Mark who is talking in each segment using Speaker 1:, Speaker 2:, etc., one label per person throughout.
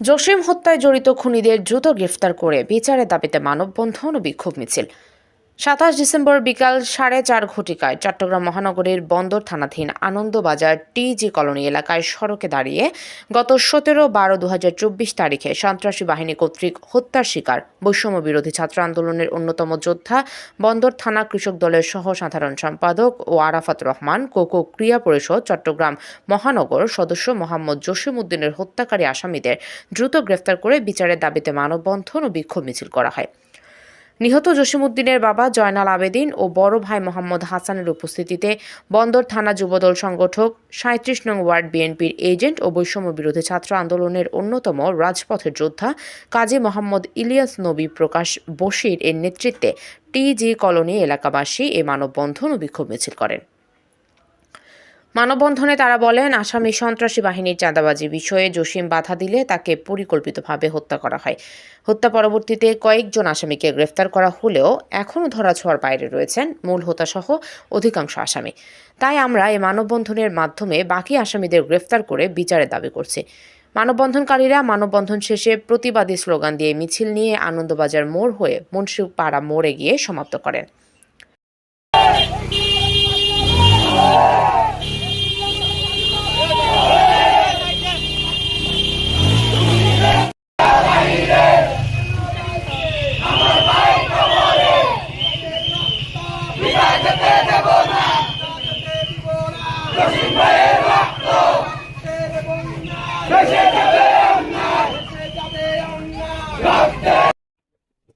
Speaker 1: জসিম হত্যায় জড়িত খুনিদের দ্রুত গ্রেফতার করে বিচারের দাবিতে মানববন্ধন ও বিক্ষোভ মিছিল। সাতাশ ডিসেম্বর বিকাল সাড়ে চার ঘটিকায় চট্টগ্রাম মহানগরীর বন্দর থানাধীন আনন্দবাজার টিজি কলোনি এলাকায় সড়কে দাঁড়িয়ে গত সতেরো বারো দু তারিখে সন্ত্রাসী বাহিনী কর্তৃক হত্যার শিকার বৈষম্য বিরোধী ছাত্র আন্দোলনের অন্যতম যোদ্ধা বন্দর থানা কৃষক দলের সহ সাধারণ সম্পাদক ও আরাফাত রহমান, কোকো ক্রিয়া পরিষদ, চট্টগ্রাম মহানগর সদস্য মোহাম্মদ জসিম উদ্দিনের হত্যাকারী আসামিদের দ্রুত গ্রেফতার করে বিচারের দাবিতে মানববন্ধন ও বিক্ষোভ মিছিল করা হয়। নিহত জসিমউদ্দিনের বাবা জয়নাল আবেদিন ও বড় ভাই মোহাম্মদ হাসানের উপস্থিতিতে বন্দর থানা যুবদল সংগঠক সাঁত্রিশ নং ওয়ার্ড বিএনপির এজেন্ট ও বৈষম্য বিরোধী ছাত্র আন্দোলনের অন্যতম রাজপথের যোদ্ধা কাজী মোহাম্মদ ইলিয়াস নবী প্রকাশ বশির এর নেতৃত্বে টিজি কলোনি এলাকাবাসী এ মানববন্ধন ও বিক্ষোভ মিছিল করেন। মানববন্ধনে তারা বলেন, আসামি সন্ত্রাসী বাহিনীর চাঁদাবাজি বিষয়ে জসিম বাধা দিলে তাকে পরিকল্পিতভাবে হত্যা করা হয়। হত্যা পরবর্তীতে কয়েকজন আসামিকে গ্রেফতার করা হলেও এখনও ধরাছোঁয়ার বাইরে রয়েছেন মূল হোতাসহ অধিকাংশ আসামি। তাই আমরা এই মানববন্ধনের মাধ্যমে বাকি আসামিদের গ্রেফতার করে বিচারের দাবি করছি। মানববন্ধনকারীরা মানববন্ধন শেষে প্রতিবাদী স্লোগান দিয়ে মিছিল নিয়ে আনন্দবাজার মোড় হয়ে মুন্সিপাড়া মোড়ে গিয়ে সমাপ্ত করেন।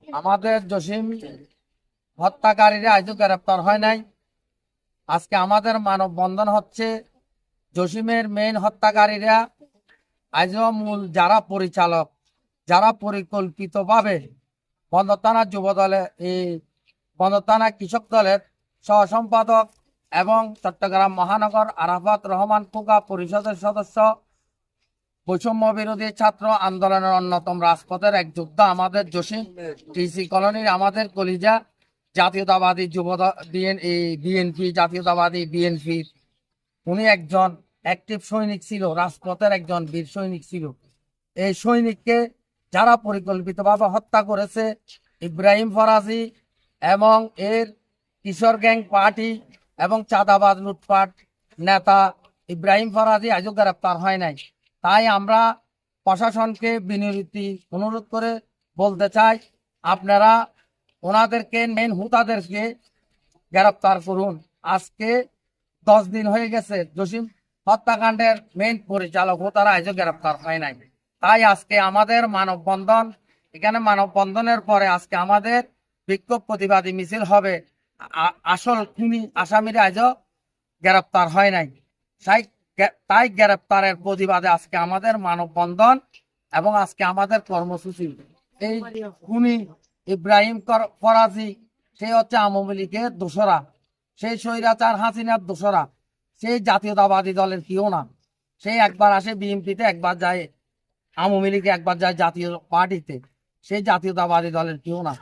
Speaker 2: আমাদের জসিম হত্যাকারীরা আজও গ্রেপ্তার হয় নাই। আজকে আমাদের মানববন্ধন হচ্ছে। জসিমের মেইন হত্যাকারীরা আজও মূল যারা পরিচালক, যারা পরিকল্পিতভাবে বন্দর থানা যুব দলে এই বন্দর থানা কৃষক দলের সহ সম্পাদক এবং চট্টগ্রাম মহানগর আরাফাত রহমান কোকা পরিষদের সদস্য। বৈষম্য বিরোধী ছাত্র আন্দোলনের অন্যতম রাজপথের এক যোদ্ধা আমাদের জসিম টিসি কলোনির আমাদের কলিজা জাতীয়তাবাদী যুব বিএনপি জাতীয়তাবাদী বিএনপি। উনি একজন অ্যাক্টিভ সৈনিক ছিল, রাজপথের একজন বীর সৈনিক ছিল। এই সৈনিককে যারা পরিকল্পিতভাবে হত্যা করেছে, ইব্রাহিম ফরাজি এবং এর কিশোর গ্যাং পার্টি এবং চাঁদাবাদ লুটপাট, নেতা ইব্রাহিম ফরাজি আজও গ্রেপ্তার হয় নাই। তাই আমরা প্রশাসনকে বিনতি অনুরোধ করে বলতে চাই, আপনারা ওনাদেরকে মেন হুতাদেরকে গ্রেপ্তার করুন। আজকে দশ দিন হয়ে গেছে, জসিম হত্যাকাণ্ডের মেন পরিচালক তারা আজও গ্রেপ্তার হয় নাই। তাই আজকে আমাদের মানববন্ধন, এখানে মানববন্ধনের পরে আজকে আমাদের বিক্ষোভ প্রতিবাদী মিছিল হবে। আসল খুনি আসামিরা আজও গ্রেপ্তার হয় নাই। তাই তাই গ্রেপ্তারের প্রতিবাদে আজকে আমাদের মানববন্ধন এবং আজকে আমাদের কর্মসূচি। এই খুনি ইব্রাহিম ফরাজি, সে হচ্ছে আওয়ামী লীগের দোসরা। সেই স্বৈরাচার হাসিনার দোসরা। সেই জাতীয়তাবাদী দলের কেউ না। সে একবার আসে বিএনপিতে, একবার যায় আওয়ামী লীগে, একবার যায় জাতীয় পার্টিতে। সেই জাতীয়তাবাদী দলের কেউ না।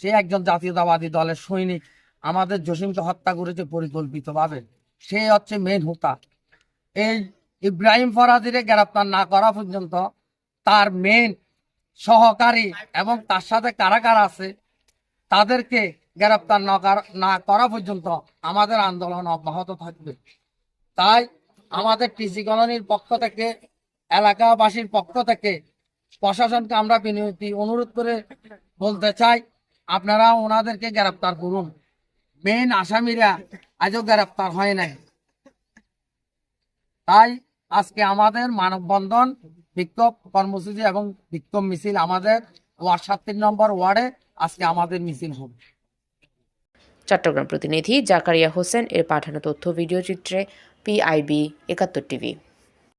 Speaker 2: সে একজন জাতীয়তাবাদী দলের সৈনিক। আমাদের জসিমকে হত্যা করেছে পরিকল্পিতভাবে। সে হচ্ছে মেন হুতা। এই ইব্রাহিম ফরাজিরে গ্রেপ্তার না করা পর্যন্ত তার মেন সহকারী এবং তার সাথে কারা কারা আছে, তাদেরকে গ্রেপ্তার না করা- পর্যন্ত আমাদের আন্দোলন অব্যাহত থাকবে। তাই আমাদের টিসি কলোনির পক্ষ থেকে, এলাকাবাসীর পক্ষ থেকে প্রশাসনকে আমরা বিনতি, অনুরোধ করে বলতে চাই, আপনারা ওনাদেরকে গ্রেপ্তার করুন। মেন আসামিরা আজও গ্রেপ্তার হয় নাই। তাই আজকে আমাদের মানববন্ধন, বিক্ষোভ কর্মসূচি এবং বিক্ষোভ মিছিল আমাদের ওয়ার্ড সাতত্রিশ নম্বর ওয়ার্ডে আজকে আমাদের মিছিল হবে।
Speaker 1: চট্টগ্রাম প্রতিনিধি জাকারিয়া হোসেন এর পাঠানো তথ্য, ভিডিও চিত্রে পিআইবি একাত্তর টিভি।